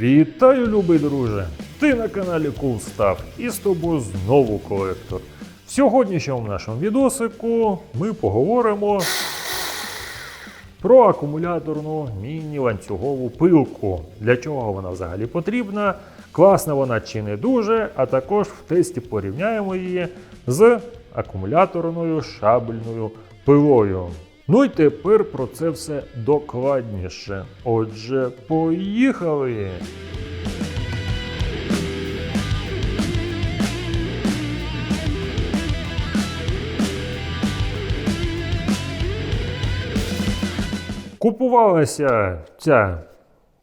Вітаю, любий друже! Ти на каналі Coolstuff і з тобою знову колектор. В сьогоднішньому нашому відосику ми поговоримо про акумуляторну міні-ланцюгову пилку. Для чого вона взагалі потрібна? Класна вона чи не дуже, а також в тесті порівняємо її з акумуляторною шабельною пилою. Ну і тепер про це все докладніше. Отже, поїхали! Купувалася ця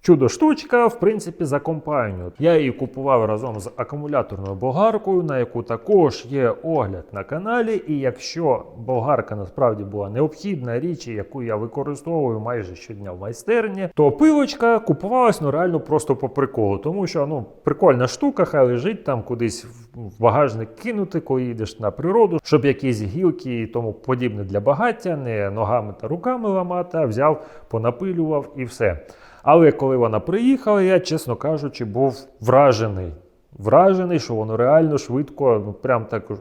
чудо-штучка, в принципі, за компанію. Я її купував разом з акумуляторною болгаркою, на яку також є огляд на каналі. І якщо болгарка насправді була необхідна річ, яку я використовую майже щодня в майстерні, то пилочка купувалась ну реально просто по приколу, тому що ну прикольна штука, хай лежить там кудись в багажник кинути, коли їдеш на природу, щоб якісь гілки і тому подібне для багаття, не ногами та руками ламати, а взяв, понапилював і все. Але коли вона приїхала, я, чесно кажучи, був вражений. Вражений, що воно реально швидко, ну прям так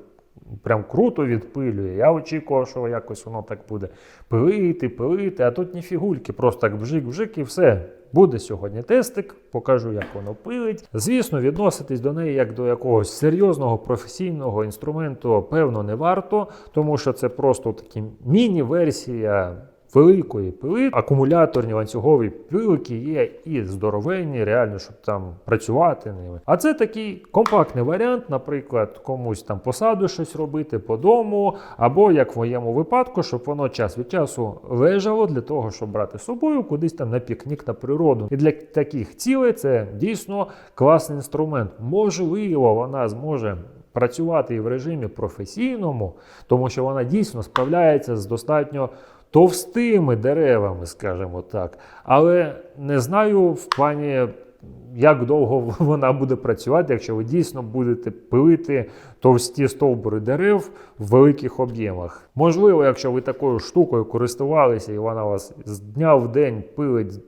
прям круто відпилює. Я очікував, що якось воно так буде пилити, пилити, а тут ні фігульки, просто так бжик-бжик і все. Буде сьогодні тестик, покажу, як воно пилить. Звісно, відноситись до неї як до якогось серйозного професійного інструменту, певно, не варто, тому що це просто такі міні-версія великої пили. Акумуляторні ланцюгові пилки є і здоровенні, реально, щоб там працювати ними. А це такий компактний варіант, наприклад, комусь там посаду щось робити по дому, або як в моєму випадку, щоб воно час від часу лежало для того, щоб брати з собою кудись там на пікнік на природу. І для таких цілей це дійсно класний інструмент. Можливо, вона зможе. Працювати і в режимі професійному, тому що вона дійсно справляється з достатньо товстими деревами, скажімо так. Але не знаю в плані, як довго вона буде працювати, якщо ви дійсно будете пилити товсті стовбури дерев в великих об'ємах. Можливо, якщо ви такою штукою користувалися і вона вас з дня в день пилить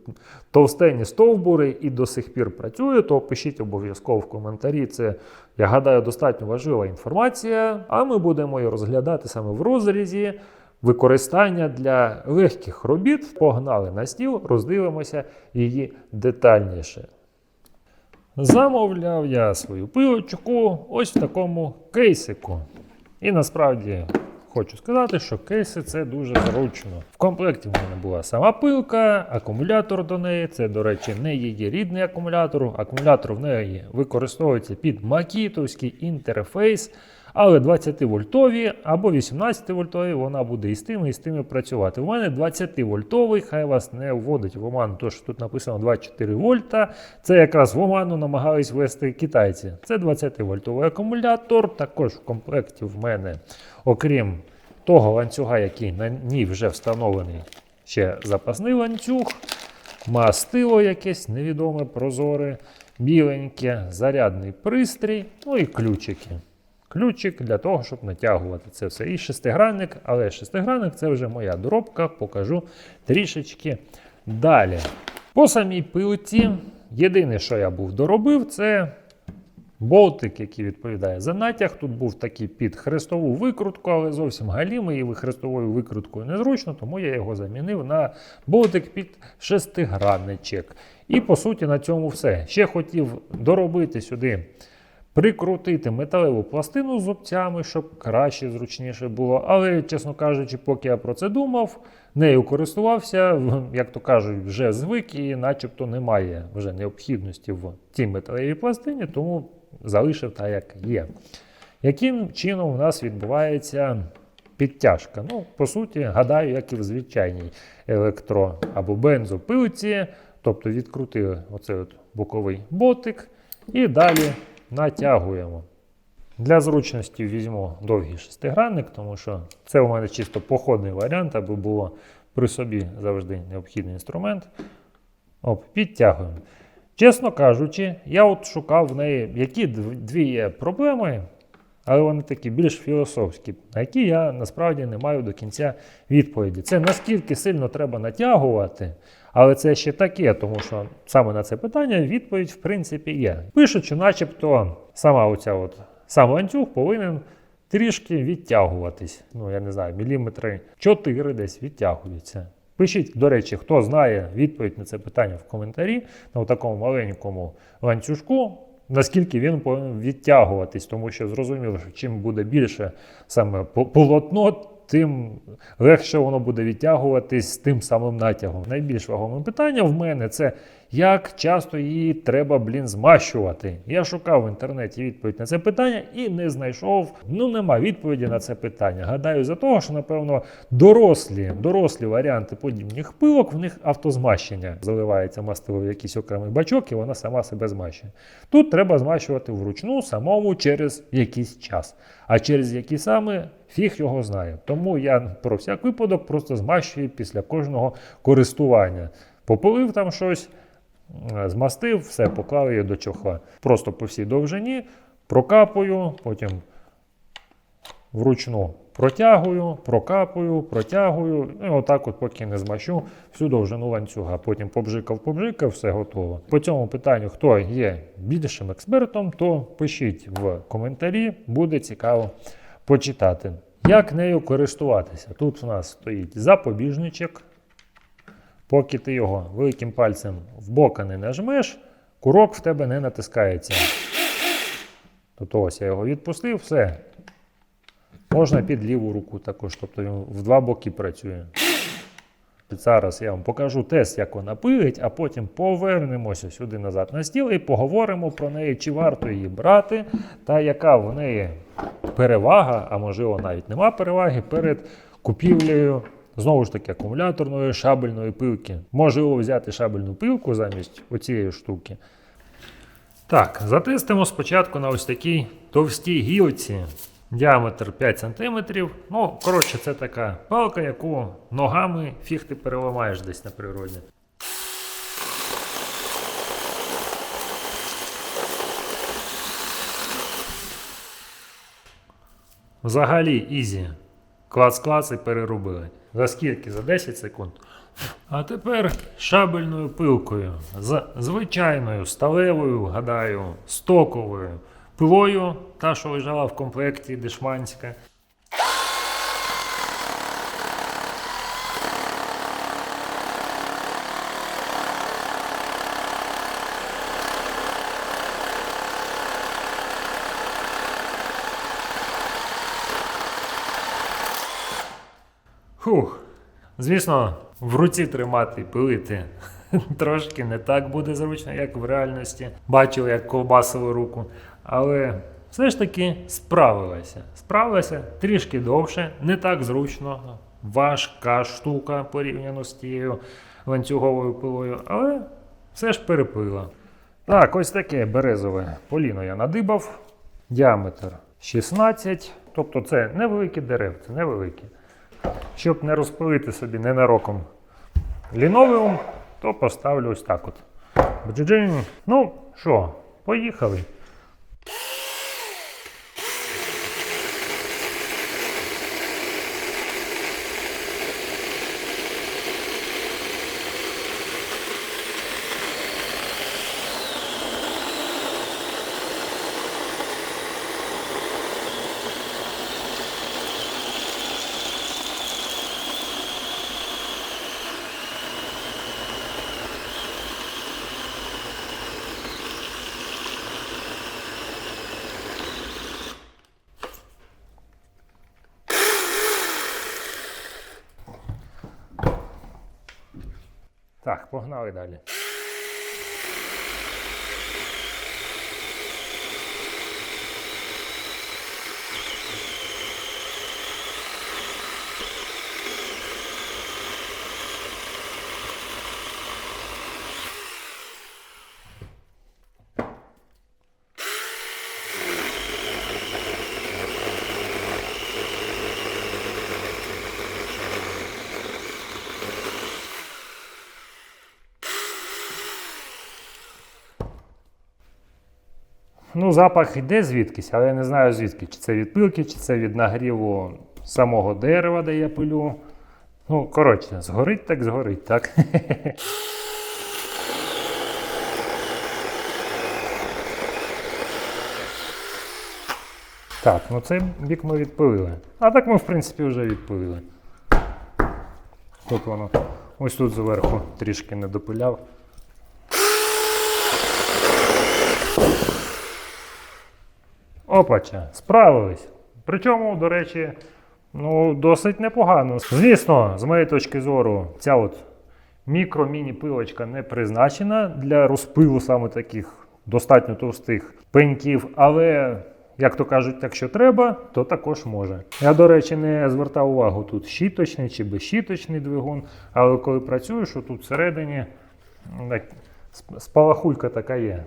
товстенні стовбури і до сих пір працює, то пишіть обов'язково в коментарі. Це, я гадаю, достатньо важлива інформація. А ми будемо її розглядати саме в розрізі. Використання для легких робіт погнали на стіл, роздивимося її детальніше. Замовляв я свою пилочку ось в такому кейсику. І насправді хочу сказати, що кейси це дуже зручно. В комплекті в мене була сама пилка, акумулятор до неї. Це, до речі, не її рідний акумулятор. Акумулятор в неї використовується під макітовський інтерфейс. Але 20 вольтові або 18 вольтові вона буде і з тими, і з тими працювати. У мене 20 вольтовий, хай вас не вводить в оману, то що тут написано 24 вольта. Це якраз в оману намагались ввести китайці. Це 20 вольтовий акумулятор. Також в комплекті в мене, окрім того ланцюга, який на ній вже встановлений, ще запасний ланцюг, мастило якесь невідоме, прозоре, біленьке, зарядний пристрій, ну і ключики ключик для того, щоб натягувати це все. І шестигранник, але шестигранник це вже моя доробка, покажу трішечки далі. По самій пилці, єдине, що я був доробив, це болтик, який відповідає за натяг. Тут був такий під хрестову викрутку, але зовсім галімий, і хрестовою викруткою незручно, тому я його замінив на болтик під шестигранничок. І по суті на цьому все. Ще хотів доробити сюди прикрутити металеву пластину з зубцями, щоб краще, зручніше було. Але, чесно кажучи, поки я про це думав, нею користувався, як то кажуть, вже звик і начебто немає вже необхідності в тій металевій пластині, тому залишив так, як є. Яким чином у нас відбувається підтяжка? Ну, по суті, гадаю, як і в звичайній електро- або бензопилці. Тобто відкрутили оцей от боковий ботик і далі натягуємо. Для зручності візьму довгий шестигранник, тому що це у мене чисто походний варіант, аби було при собі завжди необхідний інструмент. Оп, Підтягуємо. Чесно кажучи, я от шукав в неї, які дві є проблеми. Але вони такі більш філософські, на які я насправді не маю до кінця відповіді. Це наскільки сильно треба натягувати, але це ще таке, тому що саме на це питання відповідь в принципі є. Пишуть, що начебто сама оця от сам ланцюг повинен трішки відтягуватись. Ну, я не знаю, міліметри 4 десь відтягуються. Пишіть, до речі, хто знає відповідь на це питання в коментарі на такому маленькому ланцюжку, наскільки він повинен відтягуватись, тому що зрозуміло, що чим буде більше саме полотно, тим легше воно буде відтягуватись з тим самим натягом. Найбільш вагомим питання в мене це як часто її треба, блін, змащувати. Я шукав в інтернеті відповідь на це питання і не знайшов. Ну, нема відповіді на це питання. Гадаю, за того, що, напевно, дорослі, дорослі варіанти подібних пилок, в них автозмащення. Заливається мастило в якийсь окремий бачок, і вона сама себе змащує. Тут треба змащувати вручну самому через якийсь час. А через який саме фіг його знає. Тому я про всяк випадок просто змащую після кожного користування. Попилив там щось, змастив, все, поклав її до чохла. Просто по всій довжині прокапую, потім вручну протягую, прокапую, протягую. І отак, от, поки не змащу всю довжину ланцюга. Потім побжикав, побжикав, все готово. По цьому питанню, хто є більшим експертом, то пишіть в коментарі, буде цікаво почитати. Як нею користуватися? Тут у нас стоїть запобіжничок. Поки ти його великим пальцем в бока не нажмеш, курок в тебе не натискається. Тобто ось я його відпустив, все. Можна під ліву руку також, тобто він в два боки працює. Зараз я вам покажу тест, як вона пилить, а потім повернемося сюди назад на стіл і поговоримо про неї, чи варто її брати, та яка в неї перевага, а можливо навіть нема переваги перед купівлею. Знову ж таки, акумуляторної шабельної пилки. Можливо взяти шабельну пилку замість оцієї штуки. Так, затестимо спочатку на ось такій товстій гілці. Діаметр 5 см. Ну, коротше, це така палка, яку ногами фіг ти переламаєш десь на природі. Взагалі ізі. Клац-клац і переробили. За скільки? За 10 секунд. А тепер шабельною пилкою. З звичайною сталевою, гадаю, стоковою пилою, та, що лежала в комплекті дешманська. Фух. Звісно, в руці тримати пилити трошки не так буде зручно, як в реальності. Бачив, як ковбасили руку. Але все ж таки справилася. Справилася трішки довше, не так зручно. Важка штука порівняно з тією ланцюговою пилою, але все ж перепила. Так, ось таке березове поліно я надибав. Діаметр 16. Тобто це невеликі деревці, невеликі. Щоб не розпилити собі ненароком ліновіум, то поставлю ось так от. Бджиджинь. Так, погнали далі. Ну, запах йде звідкись, але я не знаю звідки. Чи це від пилки, чи це від нагріву самого дерева, де я пилю. Ну, коротше, згорить так згорить, так. Так, ну цей бік ми відпилили. А так ми, в принципі, вже відпилили. Тут воно ось тут зверху трішки не допиляв. Опача, справились. Причому, до речі, ну, досить непогано. Звісно, з моєї точки зору, ця от мікро-міні-пилочка не призначена для розпилу саме таких достатньо товстих пеньків, але. Як то кажуть, якщо треба, то також може. Я, до речі, не звертав увагу тут щіточний чи безщіточний двигун, але коли працюю, що тут всередині спалахулька така є.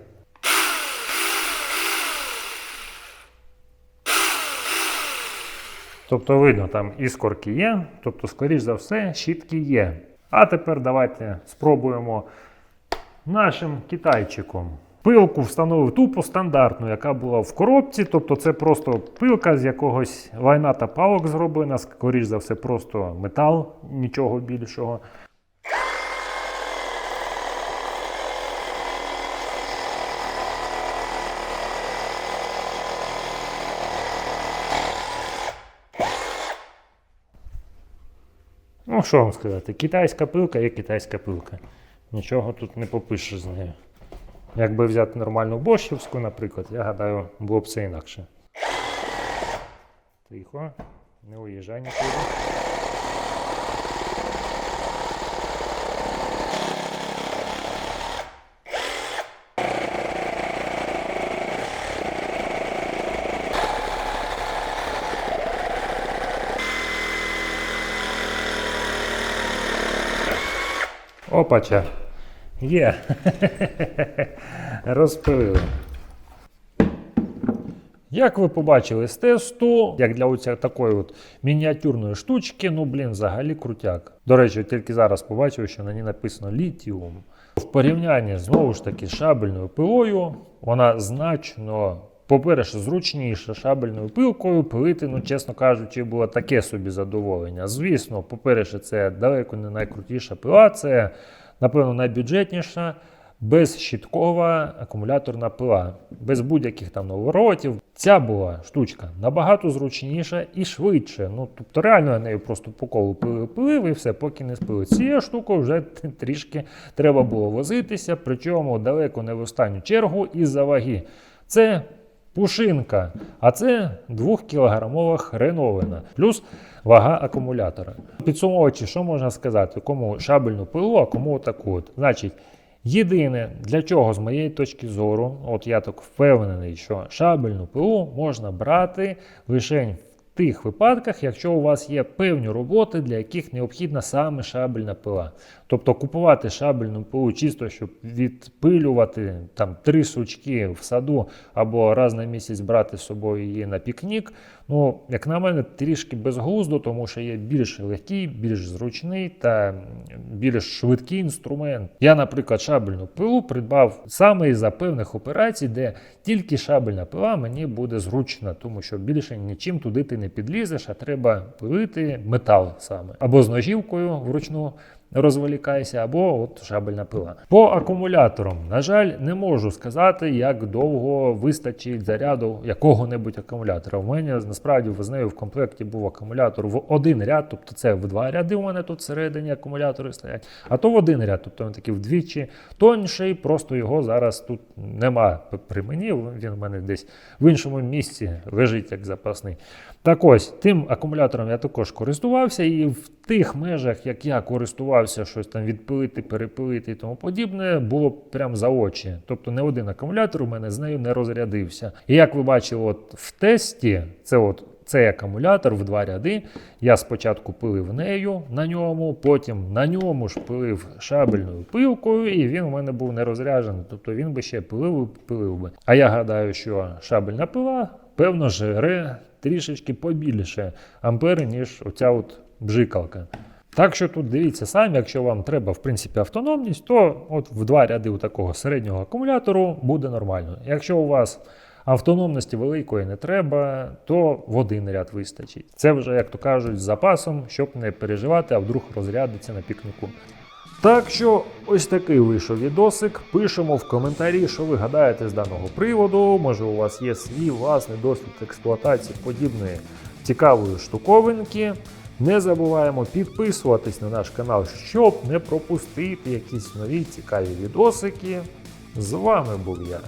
Тобто видно, там іскорки є, тобто, скоріш за все, щітки є. А тепер давайте спробуємо нашим китайчиком. Пилку встановив тупо стандартну, яка була в коробці. Тобто це просто пилка з якогось лайна та палок зроблена, скоріш за все, просто метал, нічого більшого. Ну, що вам сказати, китайська пилка є китайська пилка. Нічого тут не попишеш з нею. Якби взяти нормальну борщівську, наприклад, я гадаю, було б це інакше. Тихо, не уїжджай нікуди. Опача. Є. Розпилили. Як ви побачили з тесту, як для оця такої от мініатюрної штучки, ну блін, взагалі крутяк. До речі, тільки зараз побачив, що на ній написано літіум. В порівнянні знову ж таки шабельною пилою, вона значно, по-перше, зручніша шабельною пилкою. Пилити, ну чесно кажучи, було таке собі задоволення. Звісно, по-перше, це далеко не найкрутіша пила, це, напевно, найбюджетніша. Безщіткова акумуляторна пила, без будь-яких там наворотів. Ця була штучка набагато зручніша і швидше. Ну, тобто реально я нею просто по колу пилив, пилив і все, поки не спили. Цією штукою вже трішки треба було возитися, причому далеко не в останню чергу із-за ваги. Це пушинка, а це 2-кілограмова хреновина, плюс вага акумулятора. Підсумовуючи, що можна сказати, кому шабельну пилу, а кому таку. Значить, Єдине, для чого з моєї точки зору, от я так впевнений, що шабельну пилу можна брати лише тих випадках, якщо у вас є певні роботи, для яких необхідна саме шабельна пила. Тобто купувати шабельну пилу чисто, щоб відпилювати там три сучки в саду або раз на місяць брати з собою її на пікнік. Ну, як на мене, трішки безглуздо, тому що є більш легкий, більш зручний та більш швидкий інструмент. Я, наприклад, шабельну пилу придбав саме із-за певних операцій, де тільки шабельна пила мені буде зручна, тому що більше нічим туди ти не підлізеш, а треба пилити метал саме. Або з ножівкою вручну розволікайся, або от шабельна пила. По акумуляторам, на жаль, не можу сказати, як довго вистачить заряду якого-небудь акумулятора. У мене насправді з нею в комплекті був акумулятор в один ряд, тобто це в два ряди у мене тут всередині акумулятори стоять, а то в один ряд, тобто він такий вдвічі тонший, просто його зараз тут нема при мені. Він в мене десь в іншому місці лежить як запасний. Так ось, тим акумулятором я також користувався, і в тих межах, як я користувався, щось там відпилити, перепилити і тому подібне, було прям за очі. Тобто не один акумулятор у мене з нею не розрядився. І як ви бачили, от в тесті, це от цей акумулятор в два ряди. Я спочатку пилив нею на ньому, потім на ньому ж пилив шабельною пилкою, і він у мене був не розряджений. Тобто він би ще пилив і пилив би. А я гадаю, що шабельна пила, певно, жере трішечки побільше ампери, ніж оця от бжикалка. Так що тут дивіться самі, якщо вам треба в принципі автономність, то от в два ряди у такого середнього акумулятору буде нормально. Якщо у вас Автономності великої не треба, то в один ряд вистачить. Це вже, як то кажуть, з запасом, щоб не переживати, а вдруг розрядиться на пікніку. Так що ось такий вийшов відосик. Пишемо в коментарі, що ви гадаєте з даного приводу. Може, у вас є свій власний досвід експлуатації подібної цікавої штуковинки. Не забуваємо підписуватись на наш канал, щоб не пропустити якісь нові цікаві відосики. З вами був я,